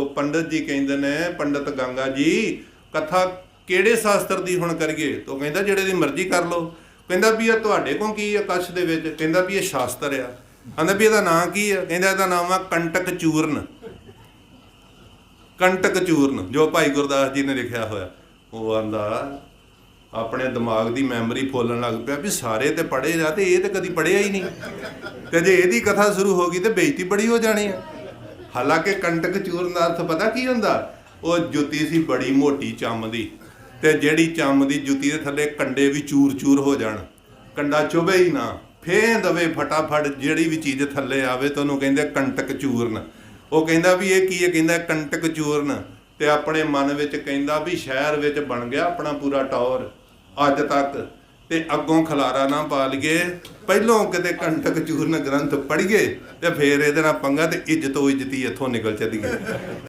ਉਹ ਪੰਡਤ ਜੀ ਕਹਿੰਦੇ ਨੇ, ਪੰਡਤ ਗੰਗਾ ਜੀ, ਕਥਾ ਕਿਹੜੇ ਸ਼ਾਸਤਰ ਦੀ ਹੁਣ ਕਰੀਏ? ਤੋ ਕਹਿੰਦਾ, ਜਿਹੜੇ ਦੀ ਮਰਜ਼ੀ ਕਰ ਲਓ। ਕਹਿੰਦਾ ਵੀ ਇਹ ਤੁਹਾਡੇ ਕੋਲ ਕੀ ਹੈ ਕਛ ਦੇ ਵਿੱਚ? ਕਹਿੰਦਾ ਵੀ ਇਹ ਸ਼ਾਸਤਰ ਆ। ਕਹਿੰਦਾ ਵੀ ਇਹਦਾ ਨਾਂ ਕੀ ਹੈ ਕਹਿੰਦਾ ਇਹਦਾ ਨਾਮ ਆ ਕੰਟਕ ਚੂਰਨ। ਕੰਟਕ ਚੂਰਨ, ਜੋ ਭਾਈ ਗੁਰਦਾਸ ਜੀ ਨੇ ਲਿਖਿਆ ਹੋਇਆ। ਉਹ ਆਂਦਾ, ਆਪਣੇ ਦਿਮਾਗ ਦੀ ਮੈਮਰੀ ਫੋਲਣ ਲੱਗ ਪਿਆ ਵੀ ਸਾਰੇ ਤੇ ਪੜ੍ਹੇ ਜਾ ਤੇ ਇਹ ਤੇ ਕਦੀ ਪੜਿਆ ਹੀ ਨਹੀਂ। ਤੇ ਜੇ ਇਹਦੀ ਕਥਾ ਸ਼ੁਰੂ ਹੋ ਗਈ ਤੇ ਬੇਇੱਜ਼ਤੀ ਬੜੀ ਹੋ ਜਾਣੀ ਆ। ਹਾਲਾਂਕਿ ਕੰਟਕ ਚੂਰਨ ਦਾ ਅਰਥ ਪਤਾ ਕੀ ਹੁੰਦਾ? ਉਹ ਜੁੱਤੀ ਸੀ ਬੜੀ ਮੋਟੀ ਚੰਮ ਦੀ ਤੇ ਜਿਹੜੀ ਚੰਮ ਦੀ ਜੁੱਤੀ ਦੇ ਥੱਲੇ ਕੰਡੇ ਵੀ ਚੂਰ-ਚੂਰ ਹੋ ਜਾਣ। ਕੰਡਾ ਚੁਭੇ ਹੀ ਨਾ। ਫੇਂ ਦਵੇ ਫਟਾਫਟ ਜਿਹੜੀ ਵੀ ਚੀਜ਼ ਥੱਲੇ ਆਵੇ ਤਾਂ ਉਹਨੂੰ ਕਹਿੰਦੇ ਕੰਟਕ ਚੂਰਨ। ਉਹ ਕਹਿੰਦਾ ਵੀ ਇਹ ਕੀ ਹੈ? ਕਹਿੰਦਾ ਕੰਟਕ ਚੂਰਨ। ਤੇ ਆਪਣੇ ਮਨ ਵਿੱਚ ਕਹਿੰਦਾ ਵੀ ਸ਼ਹਿਰ ਵਿੱਚ ਬਣ ਗਿਆ ਆਪਣਾ ਪੂਰਾ ਟੌਰ। ਅੱਜ ਤੱਕ ਤੇ ਅੱਗੋਂ ਖਲਾਰਾ ਨਾ ਪਾ ਲਈਏ। ਪਹਿਲੋਂ ਕਿਤੇ ਕੰਟਕ ਚੂਰਨ ਗ੍ਰੰਥ ਪੜ੍ਹੀਏ ਤੇ ਫੇਰ ਇਹਦੇ ਨਾਲ ਪੰਗਾ ਤੇ ਇੱਜ਼ਤੋ ਇੱਜ਼ਤੀ ਇੱਥੋਂ ਨਿਕਲ ਚੱਲੀਏ।